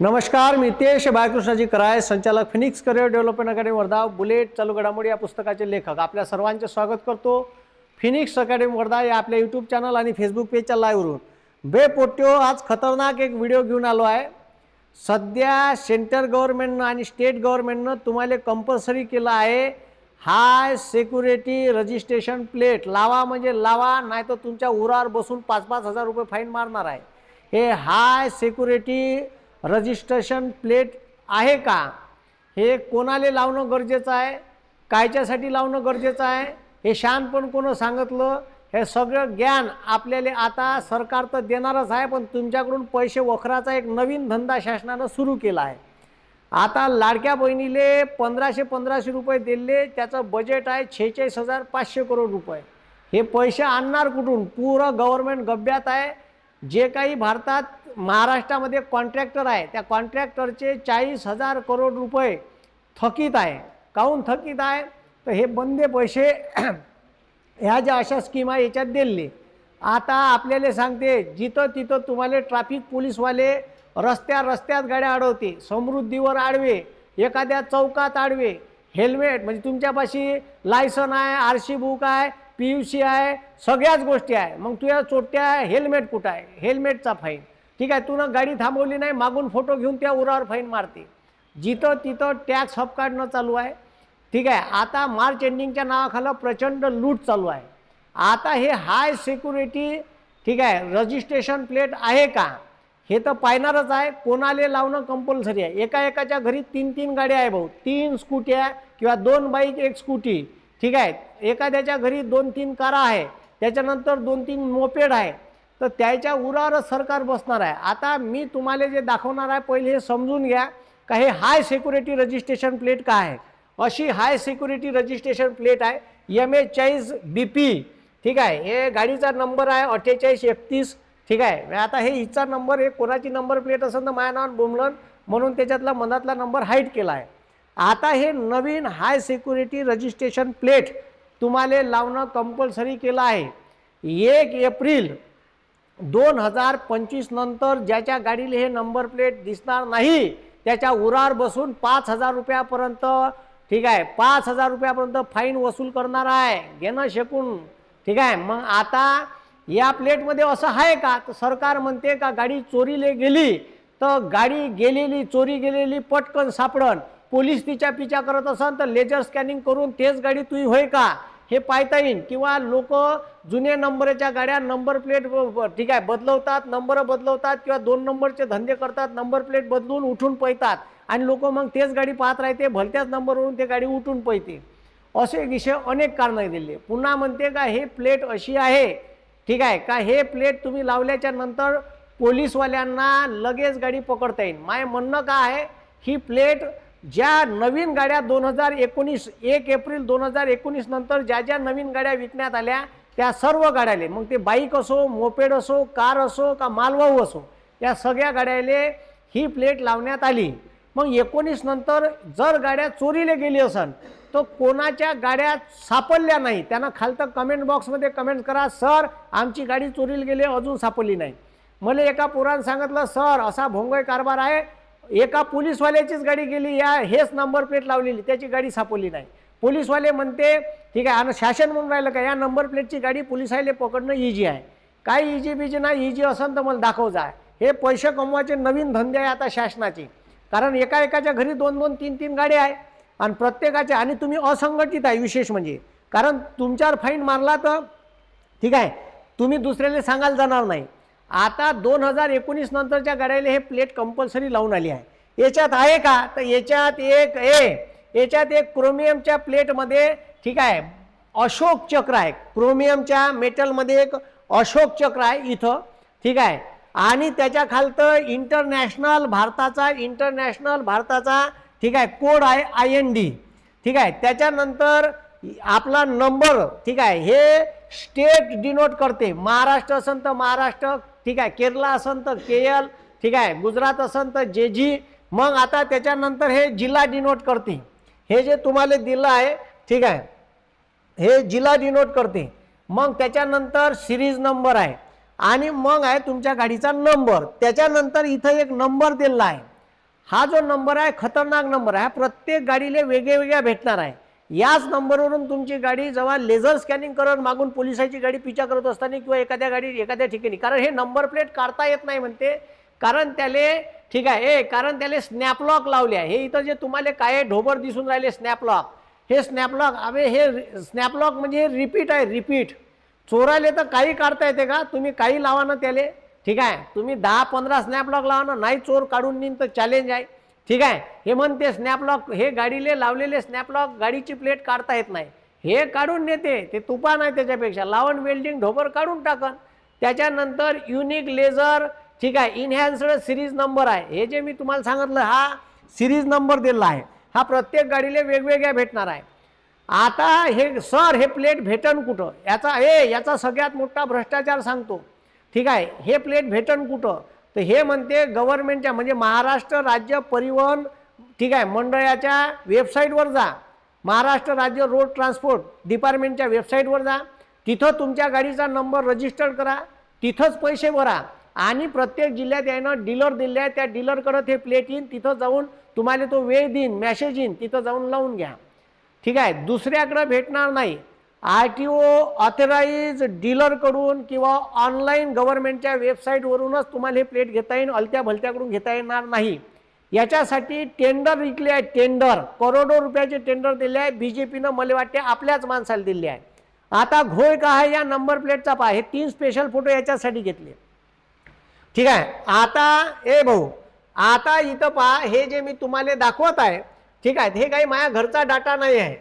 नमस्कार मी तेश बाळकृष्णाजी कराय संचालक Phoenix career development academy Wardha bullet चालू घडामोडी या पुस्तकाचे लेखक. आपल्या सर्वांचे स्वागत करतो फिनिक्स अकॅडमी वर्धा या आपल्या यूट्यूब चॅनल आणि फेसबुक पेजच्या लाईव्हवरून बे पोट्यो आज खतरनाक एक व्हिडिओ घेऊन आलो आहे. सध्या सेंट्रल गव्हर्नमेंटनं आणि स्टेट गव्हर्नमेंटनं तुम्हाला कंपल्सरी केलं आहे हाय सिक्युरिटी रजिस्ट्रेशन प्लेट लावा म्हणजे लावा नाही तर तुमच्या उरावर बसून पाच पाच हजार रुपये फाईन मारणार आहे. हे हाय सिक्युरिटी रजिस्ट्रेशन प्लेट आहे का? हे कोणाला लावणं गरजेचं आहे? कायच्यासाठी लावणं गरजेचं आहे? हे शानपण कोणं सांगितलं? हे सगळं ज्ञान आपल्याला आता सरकार तर देणारच आहे पण तुमच्याकडून पैसे वखराचा एक नवीन धंदा शासनानं सुरू केला आहे. आता लाडक्या बहिणीले पंधराशे पंधराशे रुपये दिले त्याचं बजेट आहे छेचाळीस हजार पाचशे करोड रुपये. हे पैसे आणणार कुठून? पुरं गव्हर्मेंट गब्यात आहे. जे काही भारतात महाराष्ट्रामध्ये कॉन्ट्रॅक्टर आहे त्या कॉन्ट्रॅक्टरचे चाळीस हजार करोड रुपये थकीत आहे. काहून थकीत आहे? तर हे बंदे पैसे ह्या ज्या अशा स्कीम आहे याच्यात दिले आता आपल्याला सांगते जिथं तिथं तुम्हाला ट्रॅफिक पोलीसवाले रस्त्या रस्त्यात गाड्या अडवते समृद्धीवर आडवे एखाद्या चौकात आडवे. हेल्मेट म्हणजे तुमच्यापाशी लायसन आहे आर सी बुक आहे पी यू सी आहे सगळ्याच गोष्टी आहे. मग तुझ्या चोट्या हेल्मेट कुठं आहे? हेल्मेटचा फाईन ठीक आहे तुनं गाडी थांबवली नाही मागून फोटो घेऊन त्या उरावर फाईन मारते. जिथं तिथं टॅक्स हप काढणं चालू आहे. ठीक आहे आता मार्च एंडिंगच्या नावाखाला प्रचंड लूट चालू आहे. आता हे हाय सिक्युरिटी ठीक आहे रजिस्ट्रेशन प्लेट आहे का? हे तर पाहणारच आहे. कोणाला लावणं कंपल्सरी आहे? एका एकाच्या घरी तीन तीन गाड्या आहे भाऊ. तीन स्कूट्या किंवा दोन बाईक एक स्कूटी ठीक आहे? एखाद्याच्या घरी दोन तीन कारा आहे त्याच्यानंतर दोन तीन मोपेड आहे तर त्याच्या उरावरच सरकार बसणार आहे. आता मी तुम्हाला जे दाखवणार आहे पहिले हे समजून घ्या का हे हाय सिक्युरिटी रजिस्ट्रेशन प्लेट काय आहे? अशी हाय सिक्युरिटी रजिस्ट्रेशन प्लेट आहे एम ए चाळीस बी पी ठीक आहे? हे गाडीचा नंबर आहे अठ्ठेचाळीस एकतीस. ठीक आहे? आता हे हिचा नंबर हे कोणाची नंबर प्लेट असेल तर माझ्या नावानं बुमलन म्हणून त्याच्यातला मनातला नंबर हाईट केला आहे. आता हे नवीन हाय सिक्युरिटी रजिस्ट्रेशन प्लेट तुम्हाला लावणं कंपल्सरी केलं आहे. एक एप्रिल दोन हजार पंचवीस नंतर ज्याच्या गाडीला हे नंबर प्लेट दिसणार नाही त्याच्या उरावर बसून पाच हजार रुपयापर्यंत ठीक आहे पाच हजार रुपयापर्यंत फाईन वसूल करणार आहे. घेणं शकून ठीक आहे. मग आता या प्लेटमध्ये असं आहे का? तर सरकार म्हणते का गाडी चोरीले गेली तर गाडी गेलेली चोरी गेलेली पटकन सापडण पोलीस तिच्या पिछा करत असाल तर लेजर स्कॅनिंग करून तेच गाडी तुझी होय का? हे पाहता येईल किंवा लोक जुने नंबरच्या गाड्या नंबर प्लेट ठीक आहे बदलवतात नंबर बदलवतात किंवा दोन नंबरचे धंदे करतात नंबर प्लेट बदलून उठून पळतात. आणि लोक मग तेच गाडी पाहत राहते भलत्याच नंबरवरून ते गाडी उठून पळते. असे विषय अनेक कारणं दिले. पुन्हा म्हणते का हे प्लेट अशी आहे ठीक आहे का हे प्लेट तुम्ही लावल्याच्या नंतर पोलीसवाल्यांना लगेच गाडी पकडता येईल माय म्हणणं काय आहे ही प्लेट ज्या नवीन गाड्या दोन हजार एकोणीस एक एप्रिल दोन हजार एकोणीस नंतर ज्या ज्या नवीन गाड्या विकण्यात आल्या त्या सर्व गाड्याले मग ते बाईक असो मोपेड असो कार असो का मालवाहू असो या सगळ्या गाड्याले ही प्लेट लावण्यात आली. मग एकोणीस नंतर जर गाड्या चोरीला गेली असन तर कोणाच्या गाड्या सापडल्या नाही त्यांना खालतं कमेंट बॉक्समध्ये कमेंट करा सर आमची गाडी चोरीला गेली अजून सापडली नाही. मला एका पोरानं सांगितलं सर असा भोंगळ कारभार आहे एका पोलीसवाल्याचीच गाडी गेली या हेच नंबर प्लेट लावलेली त्याची गाडी सापडली नाही. पोलीसवाले म्हणते ठीक आहे आणि शासन म्हणून राहिलं का या नंबर प्लेटची गाडी पोलिसायले पकडणं इजी आहे. काय इजी बिजी नाही इजी असेल तर मला दाखव जा. हे पैसे कमवायचे नवीन धंदे आहे आता शासनाचे. कारण एका एकाच्या घरी दोन दोन तीन तीन गाड्या आहे. आणि प्रत्येकाच्या आणि तुम्ही असंघटित आहे विशेष म्हणजे. कारण तुमच्यावर फाईन मारला तर ठीक आहे तुम्ही दुसऱ्याला सांगायला जाणार नाही. आता दोन हजार एकोणीस नंतरच्या गाड्याला हे प्लेट कंपल्सरी लावून आली आहे. याच्यात आहे का? तर याच्यात एक ए याच्यात एक क्रोमियमच्या प्लेटमध्ये ठीक आहे अशोक चक्र आहे. क्रोमियमच्या मेटलमध्ये एक अशोक चक्र आहे इथं ठीक आहे. आणि त्याच्या खालतं इंटरनॅशनल भारताचा इंटरनॅशनल भारताचा ठीक आहे कोड आहे आय एन डी ठीक आहे त्याच्यानंतर आपला नंबर ठीक आहे हे स्टेट डिनोट करते. महाराष्ट्र असेल तर महाराष्ट्र ठीक आहे केरला असन तर के एल ठीक आहे गुजरात असन तर जे जी मग आता त्याच्यानंतर हे जिल्हा डिनोट करते हे जे तुम्हाला दिलं आहे ठीक आहे हे जिल्हा डिनोट करते मग त्याच्यानंतर सिरीज नंबर आहे. आणि मग आहे तुमच्या गाडीचा नंबर. त्याच्यानंतर इथं एक नंबर दिलेला आहे. हा जो नंबर आहे खतरनाक नंबर आहे. प्रत्येक गाडीला वेगळ्या भेटणार आहे. याच नंबरवरून तुमची गाडी जेव्हा लेझर स्कॅनिंग करून मागून पोलिसाची गाडी पिछा करत असताना किंवा एखाद्या गाडी एखाद्या ठिकाणी. कारण हे नंबर प्लेट काढता येत नाही म्हणते. कारण त्याले ठीक आहे ए कारण त्याले स्नॅपलॉक लावले आहे. हे इथं जे तुम्हाला काय ढोबर दिसून राहिले स्नॅपलॉक हे स्नॅपलॉक अबे हे स्नॅपलॉक म्हणजे रिपीट आहे रिपीट चोराले तर काही काढता येते का? तुम्ही काही लावा ना त्याले. ठीक आहे तुम्ही दहा पंधरा स्नॅपलॉक लावा ना. नाही चोर काढून नेईन तर चॅलेंज आहे. ठीक आहे? हे म्हणते स्नॅपलॉक हे गाडीले लावलेले स्नॅपलॉक गाडीची प्लेट काढता येत नाही. हे काढून नेते ते तुफान आहे त्याच्यापेक्षा. लावण वेल्डिंग ढोबर काढून टाकन. त्याच्यानंतर युनिक लेझर ठीक आहे इनहॅन्स्ड सिरीज नंबर आहे. हे जे मी तुम्हाला सांगितलं हा सिरीज नंबर दिलेला आहे. हा प्रत्येक गाडीला वेगवेगळ्या भेटणार आहे. आता हे सर हे प्लेट भेटन कुठं? याचा हे याचा सगळ्यात मोठा भ्रष्टाचार सांगतो. ठीक आहे? हे प्लेट भेटन कुठं? तर हे म्हणते गव्हर्नमेंटच्या म्हणजे महाराष्ट्र राज्य परिवहन ठीक आहे मंडळाच्या वेबसाईटवर जा. महाराष्ट्र राज्य रोड ट्रान्सपोर्ट डिपार्टमेंटच्या वेबसाईटवर जा. तिथं तुमच्या गाडीचा नंबर रजिस्टर करा. तिथंच पैसे भरा. आणि प्रत्येक जिल्ह्यात यानं डीलर दिले आहे त्या डीलरकडं ते प्लेट येईन. तिथं जाऊन तुम्हाला तो वेळ देईन मॅसेज येईन. तिथं जाऊन लावून घ्या. ठीक आहे दुसऱ्याकडं भेटणार नाही. आर टी ओ ऑथराईज डीलरकडून किंवा ऑनलाईन गव्हर्नमेंटच्या वेबसाईटवरूनच तुम्हाला हे प्लेट घेता येईल अलत्या भलत्याकडून घेता येणार नाही. याच्यासाठी टेंडर विकले आहे टेंडर करोडो रुपयाचे टेंडर दिले आहे बी जे पीनं मला वाटते आपल्याच माणसाला दिले आहे आता घोळ का आहे या नंबर प्लेटचा पहा हे तीन स्पेशल फोटो याच्यासाठी घेतले. ठीक आहे आता ए भाऊ आता इथं पहा हे जे मी तुम्हाला दाखवत आहे ठीक आहे हे काही माझ्या घरचा डाटा नाही आहे.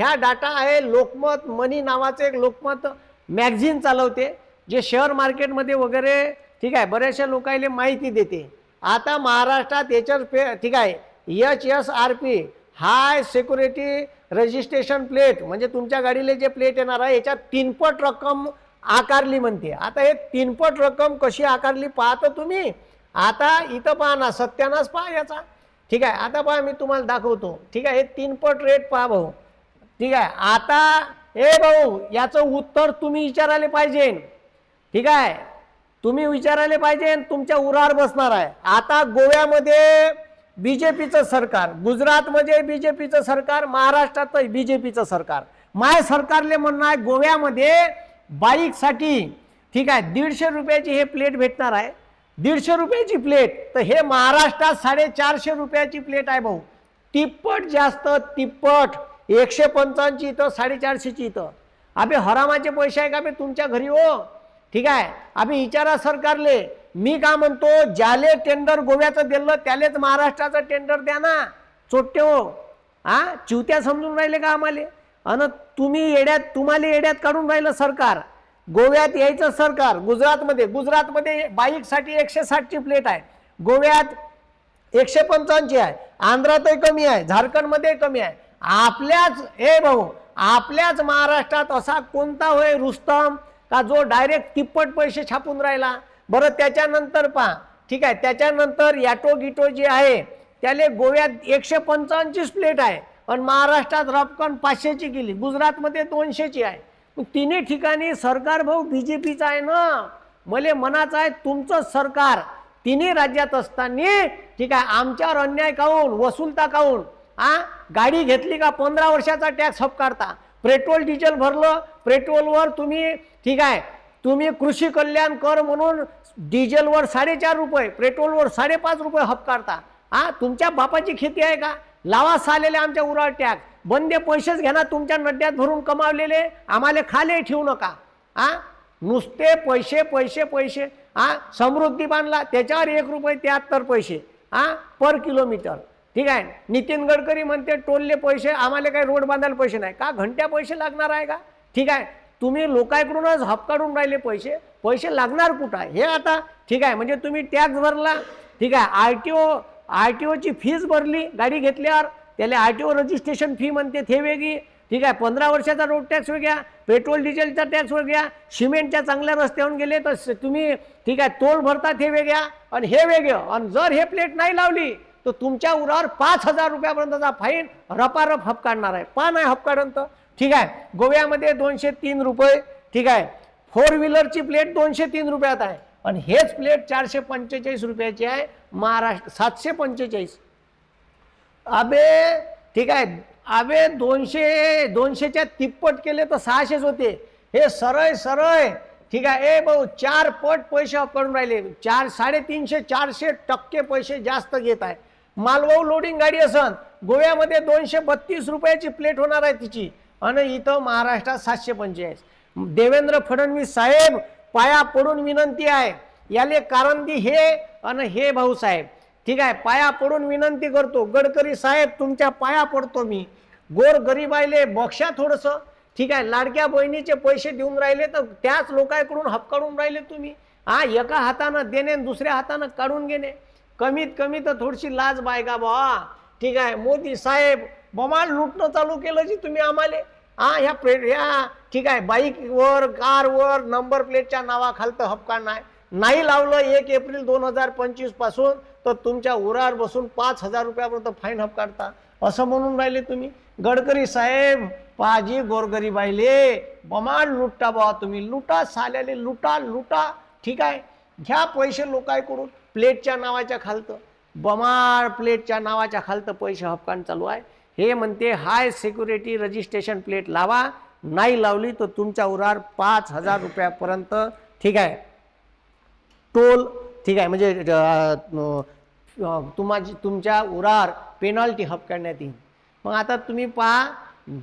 ह्या डाटा आहे लोकमत मनी नावाचं एक लोकमत मॅगझिन चालवते जे शेअर मार्केटमध्ये वगैरे ठीक आहे बऱ्याचशा लोकांना माहिती देते. आता महाराष्ट्रात याच्यावर पे ठीक आहे H S R P high security registration plate म्हणजे तुमच्या गाडीला जे प्लेट येणार आहे याच्यात तीनपट रक्कम आकारली म्हणते. आता हे तीनपट रक्कम कशी आकारली पाहता तुम्ही? आता इथं पहा ना सत्यानाच पहा याचा. ठीक आहे आता पहा मी तुम्हाला दाखवतो. ठीक आहे हे तीनपट रेट पहा भाऊ. ठीक आहे? आता ए भाऊ याचं उत्तर तुम्ही विचारायला पाहिजे. ठीक आहे? तुम्ही विचारायला पाहिजे तुमच्या उरावर बसणार आहे. आता गोव्यामध्ये बी जे पीचं सरकार गुजरातमध्ये बी जे पीचं सरकार महाराष्ट्रात बी जे पीचं सरकार. माय सरकारले म्हणणं आहे गोव्यामध्ये बाईकसाठी ठीक आहे दीडशे रुपयाची हे प्लेट भेटणार आहे. दीडशे रुपयाची प्लेट तर हे महाराष्ट्रात साडेचारशे रुपयाची प्लेट आहे भाऊ. तिप्पट जास्त तिप्पट. एकशे पंचावन्नची इथं साडेचारशेची इथं. अबे हरामाचे पैसे आहे का? बे तुमच्या घरी हो. ठीक आहे? आम्ही विचारा सरकारले. मी का म्हणतो ज्याले टेंडर गोव्याचं दिलं त्यालेच महाराष्ट्राचं टेंडर द्या ना. चोट्टे हो. हा चिवत्या समजून राहिले का आम्हाला? अन तुम्ही येड्यात तुम्हाला येड्यात काढून राहिलं सरकार. गोव्यात यायचं सरकार. गुजरातमध्ये गुजरातमध्ये बाईकसाठी एकशे साठची प्लेट आहे. गोव्यात एकशे पंचावन्नची आहे. आंध्रातही कमी आहे. झारखंडमध्ये कमी आहे. आपल्याच हे भाऊ आपल्याच महाराष्ट्रात असा कोणता होय रुस्तम का जो डायरेक्ट तिप्पट पैसे छापून राहिला? बरं त्याच्यानंतर पहा. ठीक आहे त्याच्यानंतर याटो गिटो जे आहे त्याले गोव्यात एकशे पंचावन्नचीच प्लेट आहे. पण महाराष्ट्रात रपकन पाचशेची केली गुजरातमध्ये दोनशेची आहे. तिन्ही ठिकाणी सरकार भाऊ बी जे पीचं आहे ना? मले मनाचं आहे तुमचं सरकार. तिन्ही राज्यात असताना ठीक आहे आमच्यावर अन्याय काऊन वसूलता काऊन? हा गाडी घेतली का पंधरा वर्षाचा टॅक्स हपकारता? पेट्रोल डिझेल भरलं पेट्रोलवर तुम्ही ठीक आहे तुम्ही कृषी कल्याण कर म्हणून डिझेलवर साडेचार रुपये पेट्रोलवर साडेपाच रुपये हपकारता. आ? हा तुमच्या बापाची खेती आहे का? लावा सालेले आमच्या उराळ टॅक्स बंदे पैसेच घेणार ना तुमच्या नड्यात भरून कमावलेले आम्हाला खाले ठेवू नका. हा नुसते पैसे पैसे पैसे. हा समृद्धी बांधला त्याच्यावर एक रुपये त्याहत्तर पैसे. हा पर किलोमीटर ठीक आहे? नितीन गडकरी म्हणते टोलले पैसे आम्हाला काही रोड बांधायला पैसे नाही. का? घंट्या पैसे लागणार आहे का? ठीक आहे? तुम्ही लोकांकडूनच हप काढून राहिले पैसे. पैसे लागणार कुठं आहे? हे आता ठीक आहे. म्हणजे तुम्ही टॅक्स भरला. ठीक आहे? R T O R T ओची fees भरली गाडी घेतल्यावर. त्याला R T O registration fee म्हणते ते वेगळी. ठीक आहे? पंधरा वर्षाचा रोड टॅक्स वेगळ्या पेट्रोल डिझेलचा टॅक्स वेगळ्या सिमेंटच्या चांगल्या रस्त्यावरून गेले तर तुम्ही ठीक आहे तोल भरता हे वेगळ्या. आणि हे वेगळं. आणि जर हे प्लेट नाही लावली तर तुमच्या उरावर पाच हजार रुपयापर्यंतचा फाईन रपारप हपकाडणार आहे. पान आहे हपकाडंत ठीक आहे. गोव्यामध्ये दोनशे तीन रुपये ठीक आहे. फोर व्हीलरची प्लेट दोनशे तीन रुपयात आहे. आणि हेच प्लेट चारशे पंचेचाळीस रुपयाची आहे. महाराष्ट्र सातशे पंचेचाळीस. अबे ठीक आहे. अबे दोनशे दोनशेच्या तिप्पट केले तर सहाशेच होते. हे सरळ सरळ. ठीक आहे. ए भाऊ चार पट पैसे करून राहिले. चार साडेतीनशे चारशे टक्के पैसे जास्त घेत आहे. मालवाहू लोडिंग गाडी असन. गोव्यामध्ये दोनशे बत्तीस रुपयाची प्लेट होणार आहे तिची. आणि इथं महाराष्ट्रात सातशे पंचेचाळीस. देवेंद्र फडणवीस साहेब पाया पडून विनंती आहे. याले कारण दी हे आणि हे भाऊ साहेब. ठीक आहे पाया पडून विनंती करतो. गडकरी साहेब तुमच्या पाया पडतो मी. गोर गरीबायले बक्षा थोडंसं. ठीक आहे लाडक्या बहिणीचे पैसे देऊन राहिले तर त्याच लोकांकडून हपकाडून राहिले तुम्ही. हा एका हातानं देणे आणि दुसऱ्या हातानं काढून घेणे. कमीत कमी तर थोडीशी लाज बायका बा ठीक आहे मोदी साहेब बमाल लुटणं चालू केलं जी तुम्ही आम्हाला. हा ह्या प्रे ह्या ठीक आहे बाईकवर कारवर नंबर प्लेटच्या नावाखालतं हपकाण नाही. नाही लावलं एक एप्रिल दोन हजार पंचवीसपासून तर तुमच्या उरावर बसून पाच हजार रुपयापर्यंत फाईन हपकाडता असं म्हणून राहिले तुम्ही. गडकरी साहेब पाजी गोरगरीबाईले बमाल लुटता बा तुम्ही. लुटा साल्याले लुटा लुटा. ठीक आहे घ्या पैसे लोकांकडून प्लेटच्या नावाच्या खालतं. बमार प्लेटच्या नावाच्या खालतं पैसे हपकान चालू आहे. हे म्हणते हाय सिक्युरिटी रजिस्ट्रेशन प्लेट लावा. नाही लावली तर तुमच्या उरार पाच हजार रुपयापर्यंत. ठीक आहे. टोल ठीक आहे. म्हणजे तुम्हा तुम्हाची तुमच्या उरार पेनॉल्टी हपकण्यात येईल. मग आता तुम्ही पहा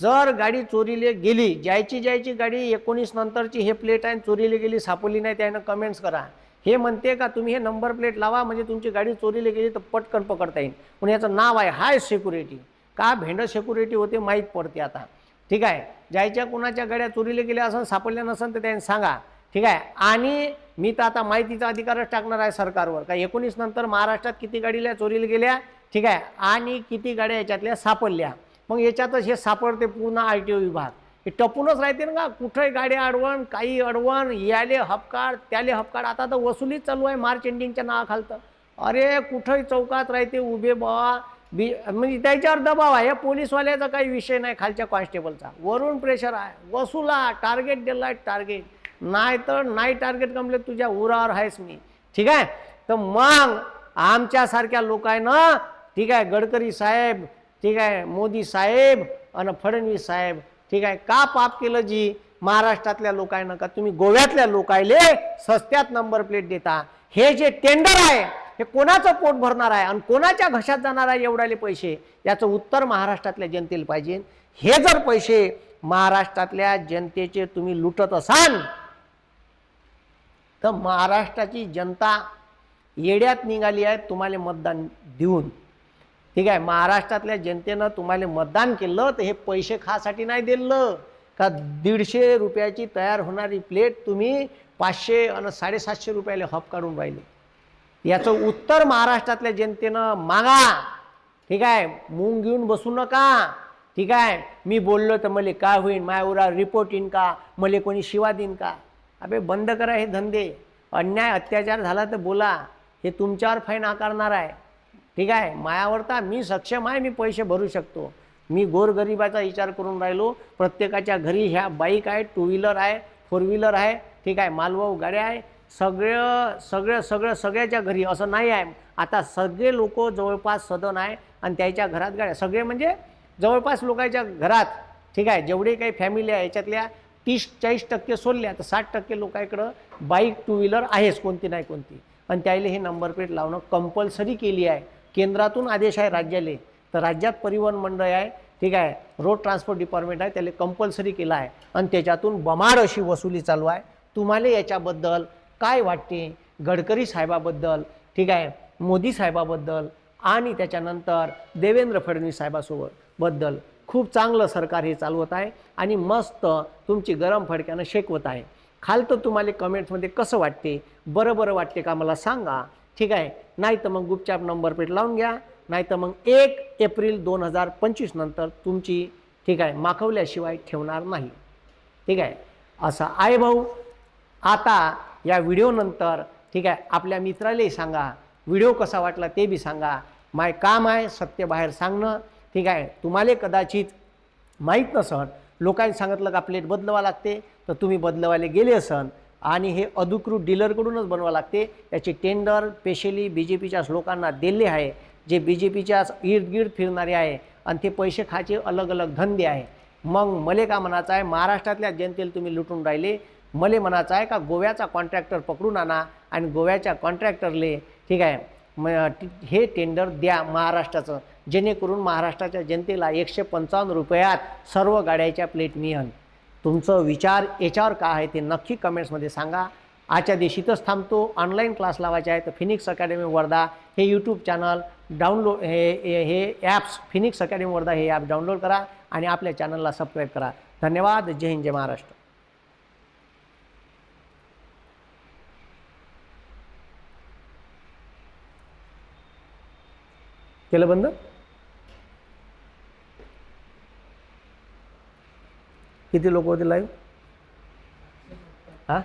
जर गाडी चोरीले गेली ज्यायची ज्यायची गाडी एकोणीस नंतरची हे प्लेट आहे चोरीले गेली सापडली नाही त्यानं कमेंट्स करा. हे म्हणते का तुम्ही हे नंबर प्लेट लावा म्हणजे तुमची गाडी चोरीला गेली तर पटकन पकडता येईल. पण याचं नाव आहे हाय सिक्युरिटी का भेंड सिक्युरिटी होते माहीत पडते आता. ठीक आहे? ज्याच्या कुणाच्या गाड्या चोरीला गेल्या असं सापडल्या नसेल तर त्यांनी सांगा. ठीक आहे? आणि मी तर आता माहितीचा अधिकारच टाकणार आहे सरकारवर. का एकोणीस नंतर महाराष्ट्रात किती गाडीला चोरीला गेल्या? ठीक आहे? आणि किती गाड्या याच्यातल्या सापडल्या? मग याच्यातच हे सापडते पूर्ण आर टी ओ विभाग. हे टपूनच राहते ना. का कुठंही गाडी अडवण काही अडवण याले हपकार त्याले हपकार आता तर वसुलीच चालू आहे मार्च एंडिंगच्या नावाखालतं अरे कुठंही चौकात राहते उभे बाबा बी म्हणजे त्याच्यावर दबाव आहे. पोलीसवाल्याचा काही विषय नाही खालच्या कॉन्स्टेबलचा वरून प्रेशर आहे. वसुला टार्गेट दिला टार्गेट नाही तर नाही टार्गेट कंप्लीट तुझ्या उरावर आहेस मी. ठीक आहे? तर मग आमच्यासारख्या लोक आहे ना ठीक आहे गडकरी साहेब ठीक आहे मोदी साहेब आणि फडणवीस साहेब ठीक आहे? का पाप केलं जी? महाराष्ट्रातल्या लोकांना का? तुम्ही गोव्यातल्या लोकायले सस्त्यात नंबर प्लेट देता. हे जे टेंडर आहे हे कोणाचं पोट भरणार आहे? आणि कोणाच्या घशात जाणार आहे एवढ्याले पैसे? याचं उत्तर महाराष्ट्रातल्या जनतेला पाहिजे. हे जर पैसे महाराष्ट्रातल्या जनतेचे तुम्ही लुटत असाल तर महाराष्ट्राची जनता येड्यात निघाली आहे तुम्हाला मतदान देऊन. ठीक आहे महाराष्ट्रातल्या जनतेनं तुम्हाला मतदान केलं तर हे पैसे खासाठी नाही दिलं. का दीडशे रुपयाची तयार होणारी प्लेट तुम्ही पाचशे आणि साडेसातशे रुपयाला हप काढून राहिले. याचं उत्तर महाराष्ट्रातल्या जनतेनं मागा. ठीक आहे मूंग घेऊन बसू नका. ठीक आहे मी बोललो तर मला काय होईन मायावरा रिपोर्ट येईन का? मला कोणी शिवा देईन का? अबे बंद करा हे धंदे. अन्याय अत्याचार झाला तर बोला. हे तुमच्यावर फाईन आकारणार आहे. ठीक आहे? मायावरता मी सक्षम आहे मी पैसे भरू शकतो. मी गोरगरिबाचा विचार करून राहिलो. प्रत्येकाच्या घरी ह्या बाईक आहे टू व्हीलर आहे फोर व्हीलर आहे. ठीक आहे? मालवाहू गाड्या आहे. सगळं सगळं सगळं सगळ्याच्या घरी असं नाही आहे. आता सगळे लोक जवळपास सदन आहे आणि त्याच्या घरात गाड्या. सगळे म्हणजे जवळपास लोकांच्या घरात. ठीक आहे? जेवढे काही फॅमिली आहे याच्यातल्या तीस चाळीस टक्के सोडल्या तर साठ टक्के लोकांकडं बाईक टू व्हीलर आहेच कोणती नाही कोणती. आणि त्याला हे नंबर प्लेट लावणं कंपल्सरी केली आहे. केंद्रातून आदेश आहे राज्याले. तर राज्यात परिवहन मंडळ आहे ठीक आहे रोड ट्रान्सपोर्ट डिपार्टमेंट आहे त्याला कंपल्सरी केलं आहे. आणि त्याच्यातून बमाड अशी वसुली चालू आहे. तुम्हाला याच्याबद्दल काय वाटते? गडकरी साहेबाबद्दल ठीक आहे मोदी साहेबाबद्दल आणि त्याच्यानंतर देवेंद्र फडणवीस साहेबासोबत बद्दल खूप चांगलं सरकार हे चालवत आहे आणि मस्त तुमची गरम फडक्यानं शेकवत आहे. खालतं तुम्हाला कमेंट्समध्ये कसं वाटते? बरं बरं वाटते का? मला सांगा. ठीक आहे. नाही तर मग गुपचाप नंबर प्लेट लावून घ्या. नाही तर मग एक एप्रिल दोन हजार पंचवीस नंतर तुमची ठीक आहे माखवल्याशिवाय ठेवणार नाही. ठीक आहे. असं आहे भाऊ. आता या व्हिडिओनंतर ठीक आहे आपल्या मित्रालाही सांगा. व्हिडिओ कसा वाटला ते बी सांगा. माय काम आहे सत्य बाहेर सांगणं. ठीक आहे. तुम्हाला कदाचित माहीत नसन. लोकांनी सांगितलं का प्लेट बदलवा लागते. तर तुम्ही बदलवायला गेले असन. आणि हे अधिकृत डीलरकडूनच बनवा लागते. याचे टेंडर स्पेशली बी जे पीच्या लोकांना दिले आहे. जे बी जे पीच्या इर्दगिर्द फिरणारे आहे आणि ते पैसे खायचे अलग अलग धंदे आहे. मग मले का म्हणायचं आहे महाराष्ट्रातल्या जनतेला तुम्ही लुटून राहिले. मले म्हणायचं आहे का गोव्याचा कॉन्ट्रॅक्टर पकडून आणा आणि गोव्याच्या कॉन्ट्रॅक्टरले ठीक आहे म हे टेंडर द्या महाराष्ट्राचं. जेणेकरून महाराष्ट्राच्या जनतेला एकशे पंचावन्न रुपयात सर्व गाड्याच्या प्लेट मिळेल. तुमचं विचार याच्यावर काय आहे ते नक्की कमेंट्समध्ये सांगा. आजच्या दिवशी इथंच थांबतो. ऑनलाईन क्लास लावायचे आहे तर फिनिक्स अकॅडमी वर्धा हे यूट्यूब चॅनल डाउनलोड हे हे हे ॲप्स फिनिक्स अकॅडमी वर्धा हे ॲप डाउनलोड करा आणि आपल्या चॅनलला सबस्क्राईब करा. धन्यवाद. जय हिंद जय महाराष्ट्र. केलं बंद? किती लोक होते लाईव्ह हां?